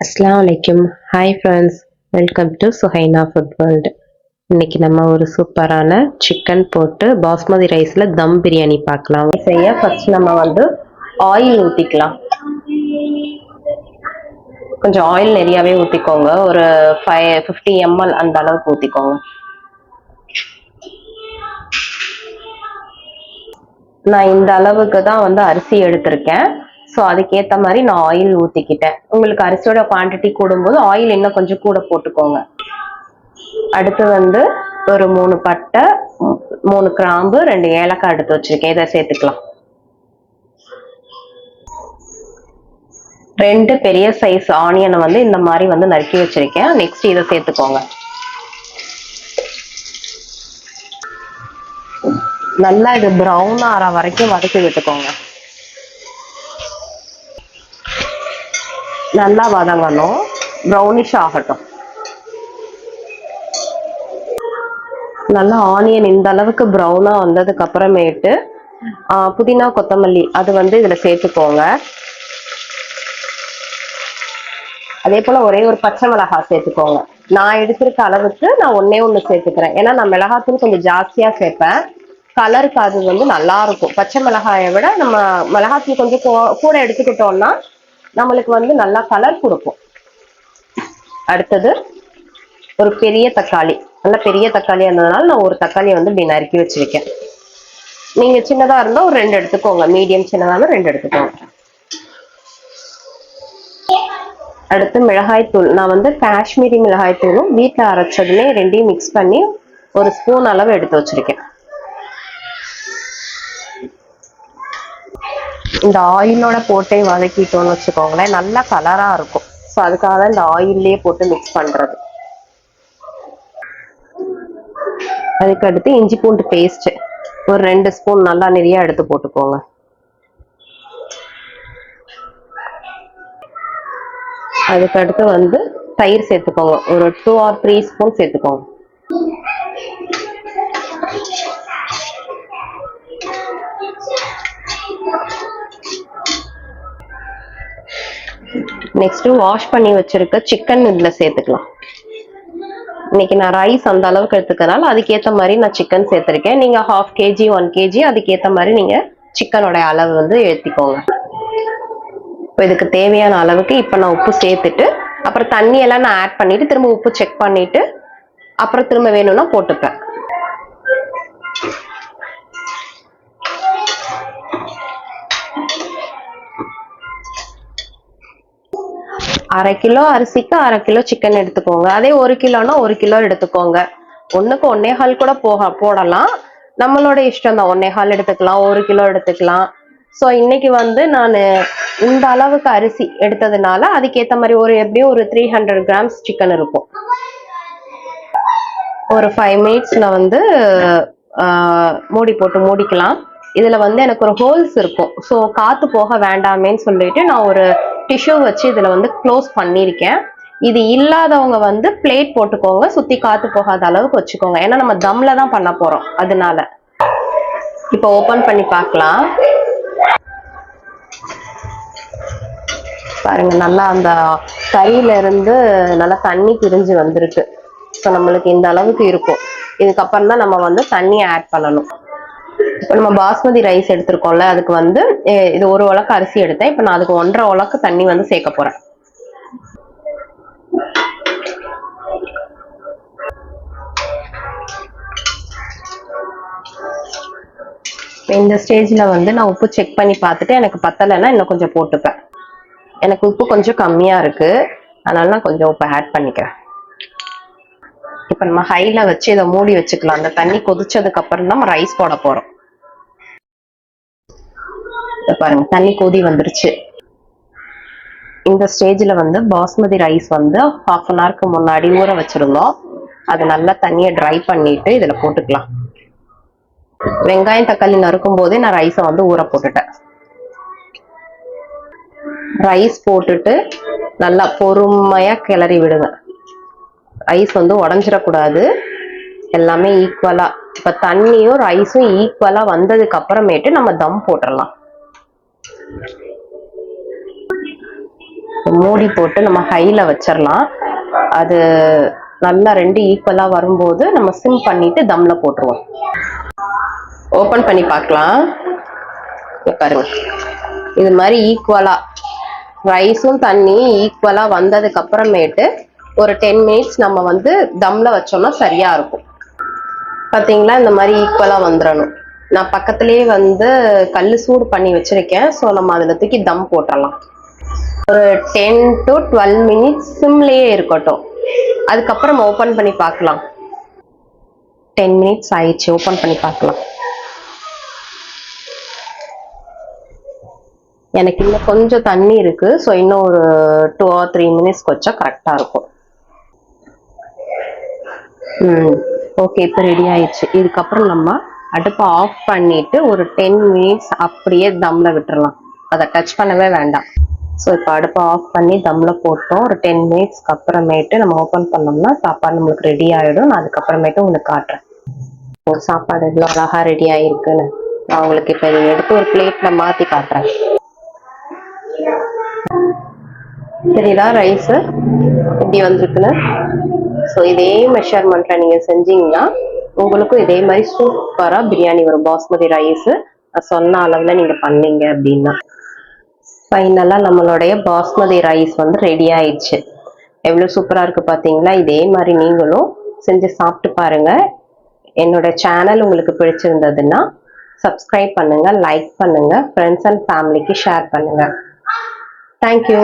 அஸ்லாம் வலைக்கும். Hi friends welcome to Suhaina food world இன்னைக்கு நம்ம ஒரு சூப்பரான சிக்கன் போட்டு பாஸ்மதி ரைஸில் தம் பிரியாணி பார்க்கலாம். செய்ய ஃபர்ஸ்ட் நம்ம வந்து ஆயில் ஊற்றிக்கலாம் கொஞ்சம் ஆயில் நிறையாவே ஊற்றிக்கோங்க ஒரு ஃபைவ் ஃபிஃப்டி எம்எல் அந்த அளவுக்கு ஊற்றிக்கோங்க நான் இந்த அளவுக்கு தான் வந்து அரிசி எடுத்திருக்கேன். ஸோ அதுக்கேற்ற மாதிரி நான் ஆயில் ஊற்றிக்கிட்டேன் உங்களுக்கு அரிசியோட குவான்டிட்டி கூடும்போது ஆயில் இன்னும் கொஞ்சம் கூட போட்டுக்கோங்க. அடுத்து வந்து ஒரு மூணு பட்டை மூணு கிராம்பு ரெண்டு ஏலக்காய் எடுத்து வச்சிருக்கேன். இதை சேர்த்துக்கலாம். ரெண்டு பெரிய சைஸ் ஆனியனை வந்து இந்த மாதிரி வந்து நறுக்கி வச்சிருக்கேன். நெக்ஸ்ட் இதை சேர்த்துக்கோங்க. நல்லா இது ப்ரௌன் ஆற வரைக்கும் வதக்கி விட்டுக்கோங்க. நல்லா வதங்கணும். ப்ரௌனிஷ் ஆகட்டும். நல்லா ஆனியன் இந்த அளவுக்கு ப்ரௌனாக வந்ததுக்கு அப்புறமேட்டு புதினா கொத்தமல்லி அது வந்து இதுல சேர்த்துக்கோங்க. அதே போல ஒரே ஒரு பச்சை மிளகா சேர்த்துக்கோங்க. நான் எடுத்திருக்க அளவுக்கு நான் ஒன்னே ஒன்று சேர்த்துக்கிறேன். ஏன்னா நான் மிளகாத்தூள் கொஞ்சம் ஜாஸ்தியா சேர்ப்பேன். கலருக்கு அது வந்து நல்லா இருக்கும். பச்சை மிளகாயை விட நம்ம மிளகாத்தூள் கொஞ்சம் கூ- கூட எடுத்துக்கிட்டோம்னா நம்மளுக்கு வந்து நல்லா கலர் கொடுக்கும். அடுத்தது ஒரு பெரிய தக்காளி. நல்ல பெரிய தக்காளியா இருந்ததுனால நான் ஒரு தக்காளியை வந்து இப்படி நறுக்கி வச்சிருக்கேன். நீங்க சின்னதா இருந்தா ஒரு ரெண்டு எடுத்துக்கோங்க. மீடியம் சின்னதாக ரெண்டு எடுத்துக்கோங்க. அடுத்து மிளகாய் தூள். நான் வந்து காஷ்மீரி மிளகாய் தூளும் வீட்டில் அரைச்சதுமே ரெண்டையும் மிக்ஸ் பண்ணி ஒரு ஸ்பூன் அளவு எடுத்து வச்சிருக்கேன். இந்த ஆயிலோட போட்டே வதக்கிட்டோம்னு வச்சுக்கோங்களேன் நல்லா கலரா இருக்கும். ஸோ அதுக்காக தான் இந்த ஆயிலே போட்டு மிக்ஸ் பண்றது. அதுக்கு அடுத்து இஞ்சி பூண்டு பேஸ்ட் ஒரு ரெண்டு ஸ்பூன் நல்லா நிறைய எடுத்து போட்டுக்கோங்க. அதுக்கடுத்து வந்து தயிர் சேர்த்துக்கோங்க. ஒரு டூ ஆர் த்ரீ ஸ்பூன் சேர்த்துக்கோங்க. நெக்ஸ்ட் வாஷ் பண்ணி வச்சிருக்க சிக்கன் இதுல சேர்த்துக்கலாம். இன்னைக்கு நான் ரைஸ் அந்த அளவுக்கு எடுத்துக்கிறனால அதுக்கேத்த மாதிரி நான் சிக்கன் சேர்த்திருக்கேன். நீங்க ஹாஃப் கேஜி ஒன் கேஜி அதுக்கேத்த மாதிரி நீங்க சிக்கனோட அளவு வந்து ஏத்திக்கோங்க. இப்போ இதுக்கு தேவையான அளவுக்கு இப்போ நான் உப்பு சேர்த்துட்டு அப்புறம் தண்ணி எல்லாம் நான் ஆட் பண்ணிட்டு திரும்ப உப்பு செக் பண்ணிட்டு அப்புறம் திரும்ப வேணும்னா போட்டுப்பேன். அரை கிலோ அரிசிக்கு அரை கிலோ சிக்கன் எடுத்துக்கோங்க. அதே ஒரு கிலோனா ஒரு கிலோ எடுத்துக்கோங்க. ஒன்றுக்கு ஒன்னே ஹால் கூட போக போடலாம். நம்மளோட இஷ்டம் தான். ஒன்னே ஹால் எடுத்துக்கலாம் ஒரு கிலோ எடுத்துக்கலாம். ஸோ இன்னைக்கு வந்து நான் இந்த அளவுக்கு அரிசி எடுத்ததுனால அதுக்கேற்ற மாதிரி ஒரு எப்படியும் ஒரு த்ரீ ஹண்ட்ரட் கிராம்ஸ் சிக்கன் இருக்கும். ஒரு ஃபைவ் மினிட்ஸ்ல வந்து மூடி போட்டு மூடிக்கலாம். இதுல வந்து எனக்கு ஒரு ஹோல்ஸ் இருக்கும். ஸோ காத்து போக வேண்டாமேன்னு சொல்லிட்டு நான் ஒரு டிஷ்யூ வச்சு இதுல வந்து க்ளோஸ் பண்ணியிருக்கேன். இது இல்லாதவங்க வந்து பிளேட் போட்டுக்கோங்க. சுத்தி காத்து போகாத அளவுக்கு வச்சுக்கோங்க. ஏன்னா நம்ம தம்ல தான் பண்ண போறோம். அதனால. இப்போ ஓபன் பண்ணி பார்க்கலாம். பாருங்க நல்லா அந்த கறியில இருந்து நல்லா தண்ணி பிரிஞ்சு வந்திருக்கு. ஸோ நம்மளுக்கு இந்த அளவுக்கு இருக்கும். இதுக்கப்புறம் தான் நம்ம வந்து தண்ணி ஆட் பண்ணணும். இப்போ நம்ம பாஸ்மதி ரைஸ் எடுத்திருக்கோம்ல அதுக்கு வந்து இது ஒரு உலக்கு அரிசி எடுத்தேன். இப்போ நான் அதுக்கு ஒன்றரை உலக்கு தண்ணி வந்து சேர்க்க போறேன். இந்த ஸ்டேஜ்ல வந்து நான் உப்பு செக் பண்ணி பார்த்துட்டு எனக்கு பத்தலைன்னா இன்னும் கொஞ்சம் போட்டுப்பேன். எனக்கு உப்பு கொஞ்சம் கம்மியா இருக்கு. அதனால நான் கொஞ்சம் உப்பு ஆட் பண்ணிக்கிறேன். இப்ப நம்ம ஹைல வச்சு இதை மூடி வச்சுக்கலாம். அந்த தண்ணி கொதிச்சதுக்கு அப்புறம் தான் நம்ம ரைஸ் போட போறோம். பாருங்க தண்ணி கொதி வந்துருச்சு. இந்த ஸ்டேஜ்ல வந்து பாஸ்மதி ரைஸ் வந்து ஹாஃப் அன் ஹவருக்கு முன்னாடி ஊற வச்சிருந்தோம். அது நல்லா தண்ணியை ட்ரை பண்ணிட்டு இதுல போட்டுக்கலாம். வெங்காயம் தக்காளி நறுக்கும் போதே நான் ரைஸை வந்து ஊற போட்டுட்டேன். ரைஸ் போட்டுட்டு நல்லா பொறுமையா கிளறி விடுங்க. ரைஸ் வந்து உடஞ்சிடக்கூடாது. எல்லாமே ஈக்குவலா இப்ப தண்ணியும் ரைஸும் ஈக்குவலா வந்ததுக்கு அப்புறமேட்டு நம்ம தம் போட்டுடலாம். மூடி போட்டு நம்ம ஹைல வச்சிடலாம் அது நல்லா ரெண்டு ஈக்குவலா வரும்போது நம்ம சிம் பண்ணிட்டு தம்ல போட்டுருவோம். ஓபன் பண்ணி பார்க்கலாம். பாருங்க. இது மாதிரி ஈக்குவலா ரைஸும் தண்ணி ஈக்குவலா வந்ததுக்கு அப்புறமேட்டு ஒரு டென் மினிட்ஸ் நம்ம வந்து தம்ல வச்சோம்னா சரியா இருக்கும். பாத்தீங்களா? இந்த மாதிரி ஈக்குவலா வந்துடணும் நான் பக்கத்துலயே வந்து கல் சூடு பண்ணி வச்சிருக்கேன். ஸோ நம்ம அதில் தூக்கி தம் போட்டுடலாம் ஒரு டென் டு டுவெல் மினிட்ஸ் சிம்லேயே இருக்கட்டும். அதுக்கப்புறம் ஓப்பன் பண்ணி பார்க்கலாம். டென் மினிட்ஸ் ஆயிடுச்சு ஓப்பன் பண்ணி பார்க்கலாம். எனக்கு இன்னும் கொஞ்சம் தண்ணி இருக்கு. ஸோ இன்னும் ஒரு டூ ஆர் த்ரீ மினிட்ஸ் வச்சா கரெக்டாக இருக்கும். ம் ஓகே இப்போ ரெடி ஆயிடுச்சு. இதுக்கப்புறம் நம்ம அடுப்பை ஆஃப் பண்ணிட்டு ஒரு டென் மினிட்ஸ் அப்படியே தம்ல விட்டுறலாம். அதை டச் பண்ணவே வேண்டாம். ஸோ இப்போ அடுப்பை ஆஃப் பண்ணி தம்ல போட்டோம். ஒரு டென் மினிட்ஸ்க்கு அப்புறமேட்டு நம்ம ஓப்பன் பண்ணோம்னா சாப்பாடு நம்மளுக்கு ரெடி ஆகிடும் நான் அதுக்கப்புறமேட்டு உங்களுக்கு காட்டுறேன். ஒரு சாப்பாடு இவ்வளோ அழகா ரெடி ஆகிருக்குன்னு நான் உங்களுக்கு இப்போ இதை எடுத்து ஒரு பிளேட்டில் மாற்றி காட்டுறேன். சரிதா ரைஸ் இப்படி வந்திருக்குன்னு? ஸோ இதே மெஷர்மெண்ட்டில் நீங்க செஞ்சீங்கன்னா உங்களுக்கும் இதே மாதிரி சூப்பரா பிரியாணி வரும். பாஸ்மதி ரைஸ் சொன்ன அளவுல நீங்க பண்ணீங்க அப்படின்னா. ஃபைனலா நம்மளுடைய பாஸ்மதி ரைஸ் வந்து ரெடி ஆயிடுச்சு. எவ்வளவு சூப்பரா இருக்கு பாத்தீங்களா? இதே மாதிரி நீங்களும் செஞ்சு சாப்பிட்டு பாருங்க. என்னோட சேனல் உங்களுக்கு பிடிச்சிருந்ததுன்னா சப்ஸ்கிரைப் பண்ணுங்க லைக் பண்ணுங்க ஃப்ரெண்ட்ஸ் அண்ட் ஃபேமிலிக்கு ஷேர் பண்ணுங்க. Thank you